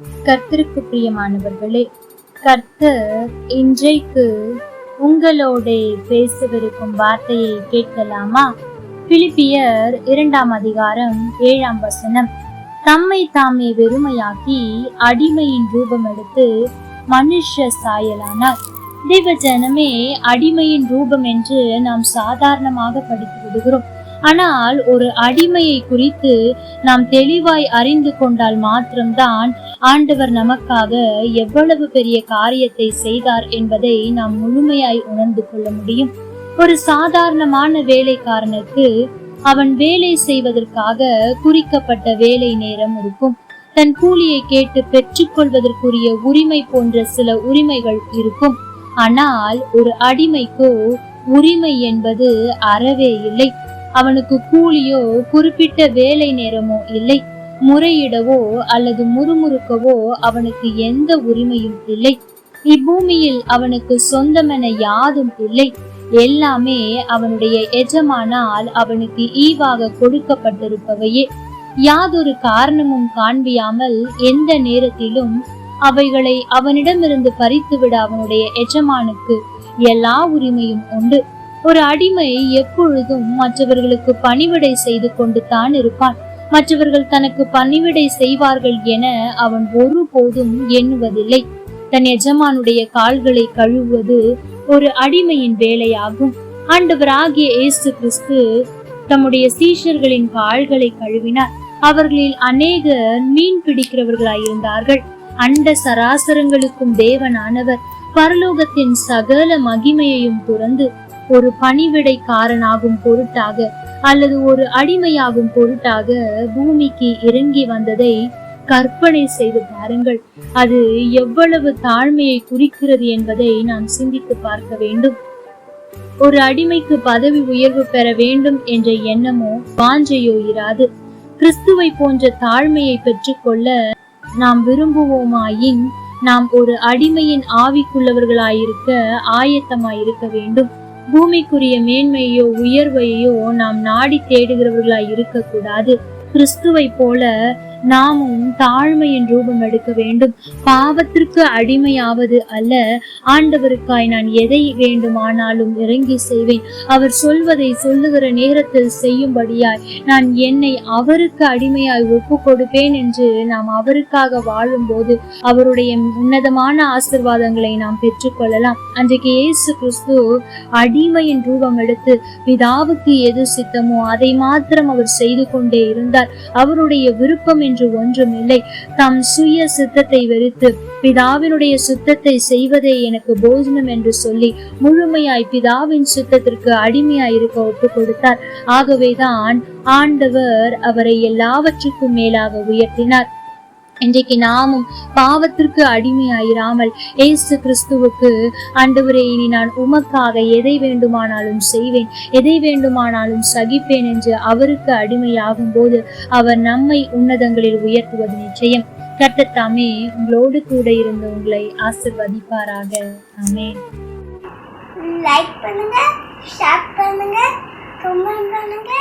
கர்த்தருக்கு பிரியமானவர்களே கர்த்தர் இன்றைக்கு உங்களோட பேசவிருக்கும் வார்த்தையை கேட்கலாமா? பிலிப்பியர் இரண்டாம் அதிகாரம் ஏழாம் வசனம். தம்மை தாமே வெறுமையாக்கி அடிமையின் ரூபம் எடுத்து மனுஷ சாயலானார். தேவ ஜனமே அடிமையின் ரூபம் என்று நாம் சாதாரணமாக படித்து விடுகிறோம். ஆனால் ஒரு அடிமையை குறித்து நாம் தெளிவாய் அறிந்து கொண்டால் மாத்திரம்தான் ஆண்டவர் நமக்காக எவ்வளவு பெரிய காரியத்தை செய்தார் என்பதை நாம் முழுமையாய் உணர்ந்து கொள்ள முடியும். ஒரு சாதாரணமான வேலைக்காரனுக்கு அவன் வேலை செய்வதற்காக குறிக்கப்பட்ட வேலை நேரம் இருக்கும். தன் கூலியை கேட்டு பெற்றுக்கொள்வதற்குரிய உரிமை போன்ற சில உரிமைகள் இருக்கும். ஆனால் ஒரு அடிமைக்கோ உரிமை என்பது அறவே இல்லை. அவனுக்கு கூலியோ குறிப்பிட்ட வேலை நேரமோ இல்லை. முறையிடவோ அல்லது முறுமுறுக்கவோ அவனுக்கு எந்த உரிமையும் இல்லை. இப்பூமியில் அவனுக்கு சொந்தமென யாதும் இல்லை. எல்லாமே அவனுடைய எஜமானால் அவனுக்கு ஈவாக கொடுக்கப்பட்டிருப்பவையே. யாதொரு காரணமும் காண்பியாமல் எந்த நேரத்திலும் அவைகளை அவனிடமிருந்து பறித்துவிட அவனுடைய எஜமானுக்கு எல்லா உரிமையும் உண்டு. ஒரு அடிமை எப்பொழுதும் மற்றவர்களுக்கு பணிவிடை செய்து கொண்டு தான் இருப்பான். மற்றவர்கள் தனக்கு பணிவிடை செய்வார்கள் என அவன் ஒருபோதும் எண்ணுவதில்லை. தன் எஜமானுடைய கால்களை கழுவுவது ஒரு அடிமையின் வேலையாகும். ஆண்டவராகிய இயேசு கிறிஸ்து தம்முடைய சீஷர்களின் கால்களை கழுவினார். அவர்களில் அநேகர் மீன் பிடிக்கிறவர்களாயிருந்தார்கள். அண்ட சராசரங்களுக்கும் தேவனானவர் பரலோகத்தின் சகல மகிமையையும் துறந்து ஒரு பணிவிடைக்காரனாகும் பொருட்டாக அல்லது ஒரு அடிமையாகும் பொருட்டாக பூமிக்கு இறங்கி வந்ததை கற்பனை செய்து பாருங்கள். அது எவ்வளவு தாழ்மையை குறிக்கிறது என்பதை நாம் சிந்தித்து பார்க்க வேண்டும். ஒரு அடிமைக்கு பதவி உயர்வு பெற வேண்டும் என்ற எண்ணமோ வாஞ்சையோ இராது. கிறிஸ்துவை போன்ற தாழ்மையை பெற்றுக்கொள்ள நாம் விரும்புவோமாயின் நாம் ஒரு அடிமையின் ஆவிக்குள்ளவர்களாயிருக்க ஆயத்தமாயிருக்க வேண்டும். பூமிக்குரிய மேன்மையோ உயர்வையோ நாம் நாடி தேடுகிறவர்களாய் இருக்கக்கூடாது. கிறிஸ்துவை போல நாமும் தாழ்மையின் ரூபம் எடுக்க வேண்டும். பாவத்திற்கு அடிமையாவது அல்ல. ஆண்டவருக்காய் நான் எதை வேண்டுமானாலும் இறங்கி செய்வேன். அவர் சொல்வதை சொல்லுகிற நேரத்தில் செய்யும்படியாய் நான் என்னை அவருக்கு அடிமையாய் ஒப்பு கொடுப்பேன் என்று நாம் அவருக்காக வாழும்போது அவருடைய உன்னதமான ஆசிர்வாதங்களை நாம் பெற்றுக்கொள்ளலாம். அன்றைக்கு இயேசு கிறிஸ்து அடிமையின் ரூபம் எடுத்து பிதாவுக்கு எது சித்தமோ அதை மாத்திரம் அவர் செய்து கொண்டே இருந்தார். அவருடைய விருப்பம் என்று ஒன்றுமில்லை தம் சுய சித்தத்தை வெறுத்து பிதாவினுடைய சுத்தத்தை செய்வதே எனக்கு போஜனம் என்று சொல்லி முழுமையாய் பிதாவின் சுத்தத்திற்கு அடிமையாய் இருக்க ஒப்பு கொடுத்தார். ஆகவேதான் ஆண்டவர் அவரை எல்லாவற்றுக்கும் மேலாக உயர்த்தினார். இன்றைக்கு நாமும் பாவத்திற்கு அடிமையாயிராமல் ஏசு கிறிஸ்துவுக்கு ஆண்டவரே இனி நான் உமக்காக எதை வேண்டுமானாலும் செய்வேன் எதை வேண்டுமானாலும் சகிப்பேன் என்று அவருக்கு அடிமையாகும் போது அவர் நம்மை உன்னதங்களில் உயர்த்துவது நிச்சயம். கர்த்தத்தாமே உங்களோடு கூட இருந்த உங்களை ஆசிர்வதிப்பாராக. ஆமே லைக் பண்ணுங்க ஷேர் பண்ணுங்க கமெண்ட் பண்ணுங்க.